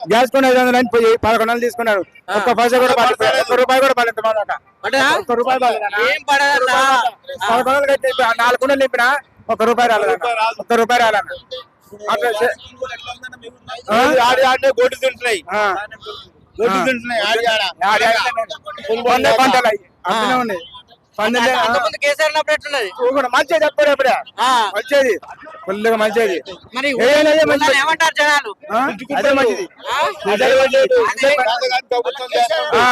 Gas కొని ఐదు వందలు అని పోయి పదకొండు వందలు తీసుకున్నారు. ఒక్క పైసా కూడా పడలేదు. ఒక్క రూపాయి కూడా పడలేదు మా దాకా? ఒక్క రూపాయి పడలేదు పదకొండు వందలు కట్టి నాలుగు కుండలు నింపిన ఒక్క రూపాయి రాలేదు ఒక్క రూపాయి రాలేదు? ఆడి ఆడే తింటున్నాయి. ఆడి ఆడ. పంటలు అట్లనే ఉన్నాయి కేసీఆర్ ఎట్లున్నది? మంచిది ఆ, మంచిది. ఫుల్గా మంచిది. మరి ఏమంటారు జనాలు? అదే మంచిది. ఆ?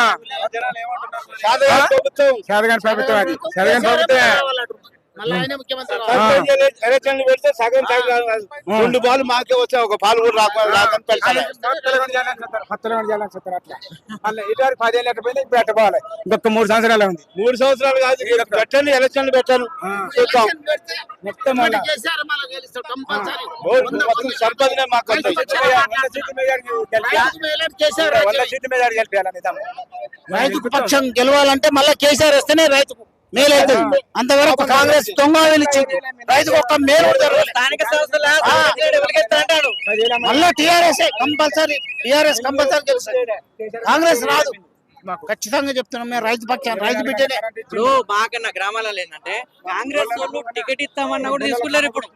శాతగాని ప్రభుత్వం అది. ప్రభుత్వమే. ఎలక్షన్లు పెడితే సగం రెండు పాలు మాకే వచ్చాయి. ఒక పాలు కూడా రాక రాకని పెడతారు. మళ్ళీ ఇటువరకు పదిహేను లీటర్ పోయింది ఇప్పుడు ఇంకొక మూడు సంవత్సరాలు ఉంది. మూడు సంవత్సరాలు కాదు పెట్టండి ఎలక్షన్లు పెట్టాను చూద్దాం. మొత్తం మళ్ళా ఓ, మొత్తం సర్పంచ్నే మాకు అంత. వంద సీట్ల మీద గెలిపి- వంద సీట్ల మీద గెలిపియాలి నిజం. రైతు పక్షం గెలవాలంటే మళ్ళా కేసీఆర్ వస్తేనే రైతుకు మేలవుతుంది అంతవరకు కాంగ్రెస్ దొంగ ఇచ్చింది రైతుకు ఒక్క మేలు. స్థానిక సంస్థల మళ్ళా టిఆర్ఎస్ కంపల్సరీ టిఆర్ఎస్ కంపల్సరీ గెలుస్తుంది. కాంగ్రెస్ రాదు. ఖచ్చితంగా చెప్తున్నాం మేము రైతు పక్షాన్ని రైతు బిడ్డనే. ఇప్పుడు మాకన్నా గ్రామాలలో ఏంటంటే కాంగ్రెస్ వాళ్ళు టికెట్ ఇస్తామన్నా కూడా తీసుకున్నారు ఇప్పుడు.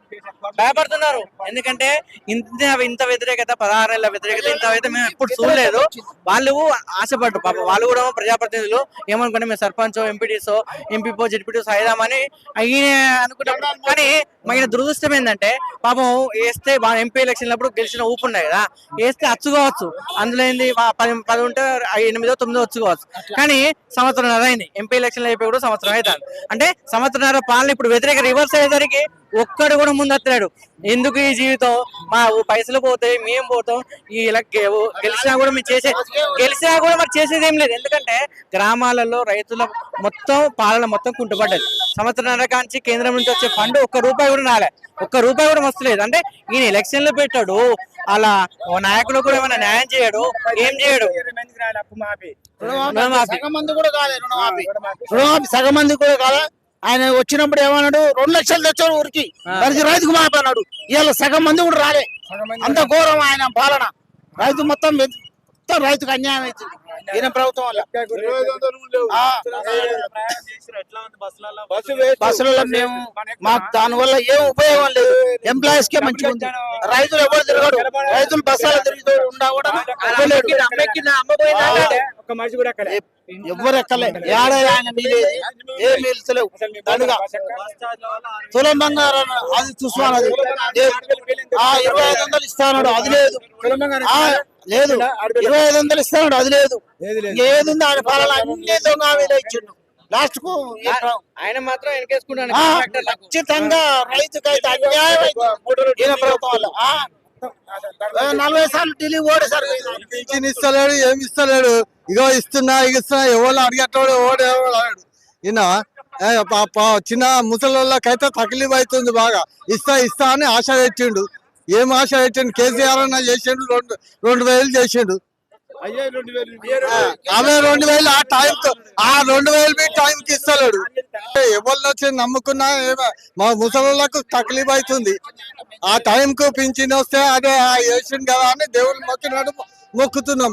భయపడుతున్నారు. ఎందుకంటే ఇంత ఇంత వ్యతిరేకత పదహారేళ్ళ వ్యతిరేకత ఇంత అయితే మేము ఎప్పుడు చూడలేదు. వాళ్ళు ఆశపడ్డారు పాప వాళ్ళు కూడా ప్రజాప్రతినిధులు ఏమనుకుంటే మేము సర్పంచ్ ఎంపీటీసో ఎంపీపో జడ్పీటీసో అయిదామని అయిన అనుకుంటాం. కానీ మన దురదృష్టం ఏంటంటే పాపం వేస్తే ఎంపీ ఎలక్షన్ అప్పుడు గెలిచిన ఊపు ఉన్నాయి కదా. వేస్తే అచ్చుకోవచ్చు అందులో ఏంది? పది పది ఉంటే ఎనిమిదో తొమ్మిదో వచ్చుకోవచ్చు కానీ సంవత్సరం అయింది. ఎంపీ ఎలక్షన్ అయిపోయి కూడా సంవత్సరం అవుతుంది అంటే సంవత్సరంన్నర పాలన ఇప్పుడు వ్యతిరేక రివర్స్ అయ్యేసరికి ఒక్కడు కూడా ముందత్తలేడు ఎందుకు ఈ జీవితం? మా పైసలు పోతాయి మేము పోతాం. ఈ ఇలా గెలిచినా కూడా మేము చేసే గెలిచినా కూడా మరి చేసేది ఏం లేదు. ఎందుకంటే గ్రామాలలో రైతుల మొత్తం పాలన మొత్తం కుంటుపడ్డది. సంవత్సరాల కాంచి కేంద్రం నుంచి వచ్చే ఫండ్ ఒక్క రూపాయి కూడా రాలే. ఒక్క రూపాయి కూడా వస్తలేదు అంటే ఈయన ఎలక్షన్లు పెట్టాడు. అలా ఓ నాయకులు కూడా ఏమైనా న్యాయం చేయడు? ఏం చేయడు? అప్పు మాపి రుణమాఫీ. సగం మంది కూడా కాలే రుణమాఫీ. కూడా కాలే ఆయన వచ్చినప్పుడు ఏమన్నాడు? రెండు లక్షలు తెచ్చాడు ఊరికి. దానికి రైతుకు మాపి అన్నాడు. ఇవాళ సగం మంది కూడా రాలే. అంత ఘోరం ఆయన పాలన. రైతు మొత్తం మొత్తం రైతుకు అన్యాయం అవుతుంది ఈయన ప్రభుత్వం వల్ల. బస్సులలో మేము మాకు దాని వల్ల ఏం ఉపయోగం లేదు. ఎంప్లాయీస్ కే మంచిగా ఉంది. రైతులు ఎవరు తిరగడు రైతులు బస్సులో తిరుగుతూ కూడా కూడా ఎక్కలే. ఎవ్వరు ఎక్కలే ఏడ ఆయన మీరేది ఏం నిలుస్తలేవు దండుగా తులం బంగారం అది లేదు. ఆ ఇరవై ఐదు వందలు ఇస్తాడు అది లేదు. లేదు. ఇరవై ఐదు వందలు ఇస్తాడు అది లేదు. ఏది లేదు. ఏది ఉంది ఆయన పాలన అన్ని దొంగ మీద ఇచ్చిండు. లాస్ట్కు ఆయన మాత్రం వెనకేసుకుంటాను ఆ, ఖచ్చితంగా అన్యాయం. ఈయన ప్రభుత్వం వల్ల. ఆ, ఆ, నలభై సార్లు ఢిల్లీ ఓడేసారు పింఛన్ ఇస్తలేడు ఏమి ఇస్తలేడు? ఇగో ఇస్తున్నా ఇగ ఇస్తున్నా ఎవరు అడిగేటోడు ఎవడు అన్నాడు ఈయన చిన్న ముసలోళ్ళకైతే తకిలీఫ్ అవుతుంది బాగా. ఇస్తా ఇస్తా అని ఆశ పెట్టిండు. ఏం ఆశ పెట్టిండు? కేసీఆర్ అన్న చేసిండు రెండు రెండు వేలు చేసిండు. అయ్యే రెండు వేలు ఆ, అవే రెండు వేలు ఆ టైం ఆ రెండు వేలు మీ టైం కి ఇస్తలేడు ఎవరిని వచ్చి నమ్ముకున్నా మా ముసలోళ్ళకు తక్లీఫ్ అవుతుంది. ఆ టైం కు పింఛన్ వస్తే అదే ఆ వేసిండు కదా అని దేవుడు మొక్కినాడు మొక్కుతున్నాం.